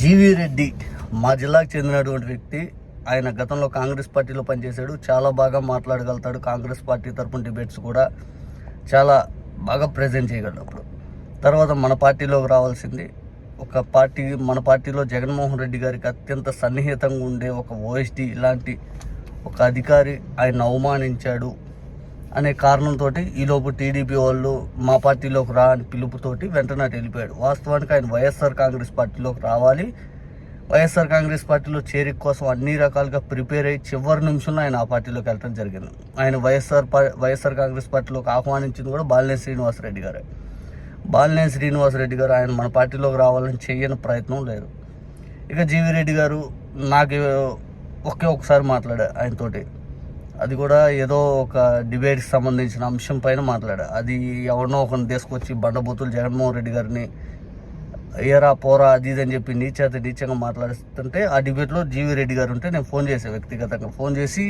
GV Reddy మా జిల్లాకు చెందినటువంటి వ్యక్తి. ఆయన గతంలో కాంగ్రెస్ పార్టీలో పనిచేశాడు. చాలా బాగా మాట్లాడగలుగుతాడు. కాంగ్రెస్ పార్టీ తరపున డిబేట్స్ కూడా చాలా బాగా ప్రజెంట్ చేయగలడు అప్పుడు తర్వాత మన పార్టీలోకి రావాల్సింది ఒక పార్టీ మన పార్టీలో జగన్మోహన్ రెడ్డి గారికి అత్యంత సన్నిహితంగా ఉండే ఒక ఓఎస్డి ఇలాంటి ఒక అధికారి. ఆయన అవమానించాడు. అనే కారణంతో ఈలోపు టీడీపీ వాళ్ళు మా పార్టీలోకి రా అని పిలుపుతోటి వెంటనే అటు వెళ్ళిపోయాడు. వాస్తవానికి ఆయన వైఎస్ఆర్ కాంగ్రెస్ పార్టీలోకి రావాలి. వైఎస్ఆర్ కాంగ్రెస్ పార్టీలో చేరిక కోసం అన్ని రకాలుగా ప్రిపేర్ అయ్యి చివరి నిమిషంలో ఆయన ఆ పార్టీలోకి వెళ్ళడం జరిగింది. ఆయన వైఎస్ఆర్ వైఎస్ఆర్ కాంగ్రెస్ పార్టీలోకి ఆహ్వానించింది కూడా బాలినేని శ్రీనివాసరెడ్డి గారే. బాలినేని శ్రీనివాసరెడ్డి గారు ఆయన మన పార్టీలోకి రావాలని చేయని ప్రయత్నం లేదు. ఇక జీవి రెడ్డి గారు నాకు ఒకే ఒకసారి మాట్లాడా ఆయనతోటి. అది కూడా ఏదో ఒక డిబేట్కి సంబంధించిన అంశం పైన మాట్లాడా. అది ఎవరినో ఒకరిని తీసుకొచ్చి బండబూతులు జగన్మోహన్ రెడ్డి గారిని ఏరా పోరా అది ఇది అని చెప్పి నీచేత నీచంగా మాట్లాడుతుంటే ఆ డిబేట్లో జీవి రెడ్డి గారు ఉంటే నేను ఫోన్ చేశాను వ్యక్తిగతంగా. ఫోన్ చేసి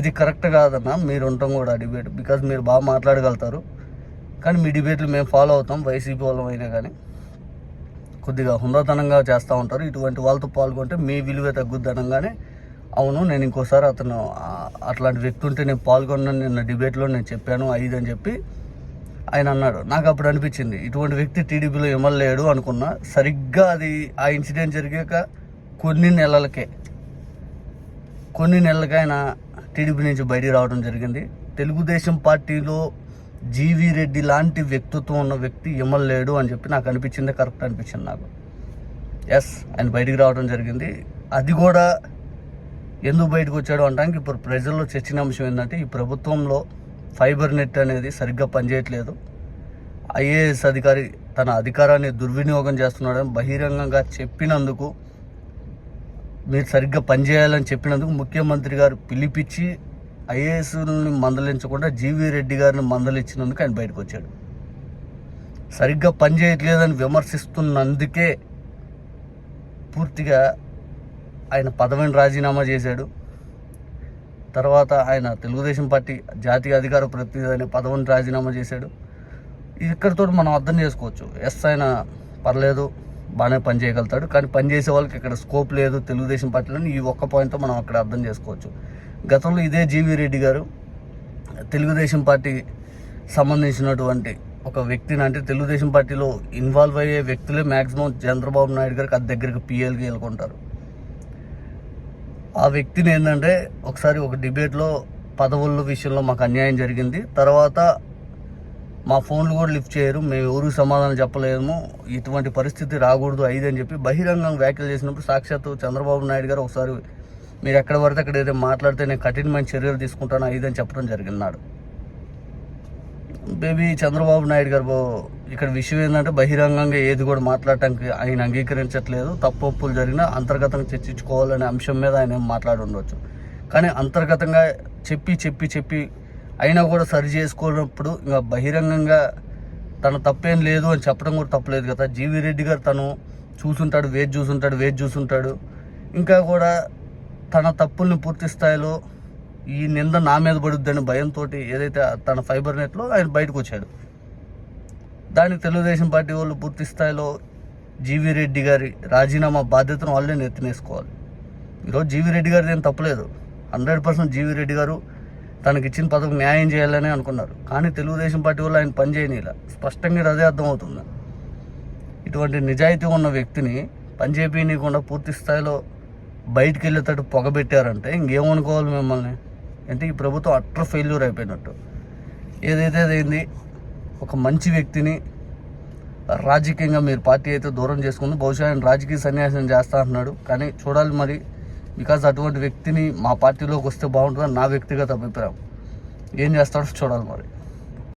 ఇది కరెక్ట్ కాదన్న మీరు ఉంటాం కూడా ఆ డిబేట్ బికాజ్ మీరు బాగా మాట్లాడగలుగుతారు. కానీ మీ డిబేట్లు మేము ఫాలో అవుతాం వైసీపీ వాళ్ళం అయినా కానీ. కొద్దిగా హుందాతనంగా చేస్తూ ఉంటారు. ఇటువంటి వాళ్ళతో పాల్గొంటే మీ విలువ తగ్గుద్ది అనగానే అవును నేను ఇంకోసారి అతను అట్లాంటి వ్యక్తి ఉంటే నేను పాల్గొన్నాను నిన్న డిబేట్లో నేను చెప్పాను ఐదు అని చెప్పి ఆయన అన్నాడు. నాకు అప్పుడు అనిపించింది ఇటువంటి వ్యక్తి టీడీపీలో ఎమ్మెల్యేడు అనుకున్నా సరిగ్గా అది ఆ ఇన్సిడెంట్ జరిగాక కొన్ని నెలలకే కొన్ని నెలలకి ఆయన టీడీపీ నుంచి బయటికి రావడం జరిగింది. తెలుగుదేశం పార్టీలో జీవీ రెడ్డి లాంటి వ్యక్తిత్వం ఉన్న వ్యక్తి ఎమ్మెల్యేడు అని చెప్పి నాకు అనిపించింది కరెక్ట్ అనిపించింది నాకు. ఎస్ ఆయన బయటికి రావడం జరిగింది. అది కూడా ఎందుకు బయటకు వచ్చాడు అంటానికి ఇప్పుడు ప్రజల్లో చర్చనీయాంశం ఏంటంటే ఈ ప్రభుత్వంలో ఫైబర్ నెట్ అనేది సరిగ్గా పనిచేయట్లేదు. ఐఏఎస్ అధికారి తన అధికారాన్ని దుర్వినియోగం చేస్తున్నాడని బహిరంగంగా చెప్పినందుకు మీరు సరిగ్గా పనిచేయాలని చెప్పినందుకు ముఖ్యమంత్రి గారు పిలిపించి ఐఏఎస్ని మందలించకుండా జీవీ రెడ్డి గారిని మందలించినందుకు ఆయన బయటకు వచ్చాడు. సరిగ్గా పనిచేయట్లేదని విమర్శిస్తున్నందుకే పూర్తిగా ఆయన పదవిని రాజీనామా చేశాడు. తర్వాత ఆయన తెలుగుదేశం పార్టీ జాతీయ అధికార ప్రతినిధి అనే పదవిని రాజీనామా చేశాడు. ఇక్కడితో మనం అర్థం చేసుకోవచ్చు. ఎస్ ఆయన పర్లేదు బాగానే పని చేయగలుగుతాడు. కానీ పని చేసే వాళ్ళకి ఇక్కడ స్కోప్ లేదు. తెలుగుదేశం పార్టీలో ఈ ఒక్క పాయింట్తో మనం అక్కడ అర్థం చేసుకోవచ్చు. గతంలో ఇదే జీవీ రెడ్డి గారు తెలుగుదేశం పార్టీ సంబంధించినటువంటి ఒక వ్యక్తిని అంటే తెలుగుదేశం పార్టీలో ఇన్వాల్వ్ అయ్యే వ్యక్తులే మ్యాక్సిమం చంద్రబాబు నాయుడు గారికి అది దగ్గరికి పిఎల్కి వెళ్ళుకుంటారు ఆ వ్యక్తిని ఏంటంటే ఒకసారి ఒక డిబేట్లో పదవుల విషయంలో మాకు అన్యాయం జరిగింది. తర్వాత మా ఫోన్లు కూడా లిఫ్ట్ చేయరు. మేము ఎవరు సమాధానం చెప్పలేము. ఇటువంటి పరిస్థితి రాకూడదు ఐదు అని చెప్పి బహిరంగంగా వ్యాఖ్యలు చేసినప్పుడు సాక్షాత్తు చంద్రబాబు నాయుడు గారు ఒకసారి మీరు ఎక్కడ పడితే అక్కడ ఏదైనా మాట్లాడితే నేను కఠినమైన చర్యలు తీసుకుంటాను ఐదు అని చెప్పడం జరిగినాడు బేబీ చంద్రబాబు నాయుడు గారు ఇక్కడ విషయం ఏంటంటే బహిరంగంగా ఏది కూడా మాట్లాడటానికి ఆయన అంగీకరించట్లేదు. తప్పొప్పులు జరిగినా అంతర్గతంగా చర్చించుకోవాలనే అంశం మీద ఆయన మాట్లాడి ఉండవచ్చు కానీ అంతర్గతంగా చెప్పి చెప్పి చెప్పి అయినా కూడా సరి చేసుకోనప్పుడు ఇంకా బహిరంగంగా తన తప్పేం లేదు అని చెప్పడం కూడా తప్పలేదు కదా. జీవి రెడ్డి గారు తను చూసుంటాడు వేచి చూసుంటాడు వేచి చూసుంటాడు. ఇంకా కూడా తన తప్పుల్ని పూర్తి స్థాయిలో ఈ నింద నా మీద పడుద్దని భయంతో ఏదైతే తన ఫైబర్ నెట్లో ఆయన బయటకు వచ్చాడు. దానికి తెలుగుదేశం పార్టీ వాళ్ళు పూర్తి స్థాయిలో జీవీ రెడ్డి గారి రాజీనామా బాధ్యతను వాళ్ళే నెత్తినేసుకోవాలి. ఈరోజు జీవీ రెడ్డి గారిది ఏం తప్పలేదు. హండ్రెడ్ పర్సెంట్ జీవీ రెడ్డి గారు తనకి ఇచ్చిన పదవి న్యాయం చేయాలని అనుకున్నారు. కానీ తెలుగుదేశం పార్టీ వాళ్ళు ఆయన పనిచేయనిలా స్పష్టంగా ఇది అదే అర్థమవుతుంది. ఇటువంటి నిజాయితీ ఉన్న వ్యక్తిని పనిచేయనీయకుండా పూర్తి స్థాయిలో బయటికి వెళ్ళేటట్టు పొగబెట్టారంటే ఇంకేమనుకోవాలి మిమ్మల్ని? అంటే ఈ ప్రభుత్వం అట్టర్ ఫెయిల్యూర్ అయిపోయినట్టు. ఏదైతే అదైంది ఒక మంచి వ్యక్తిని రాజకీయంగా మీరు పార్టీ అయితే దూరం చేసుకుంది. బహుశా ఆయన రాజకీయ సన్యాసం చేస్తా అంటున్నాడు. కానీ చూడాలి మరి బికాజ్ అటువంటి వ్యక్తిని మా పార్టీలోకి వస్తే బాగుంటుందని నా వ్యక్తిగత అభిప్రాయం. ఏం చేస్తాడో చూడాలి మరి.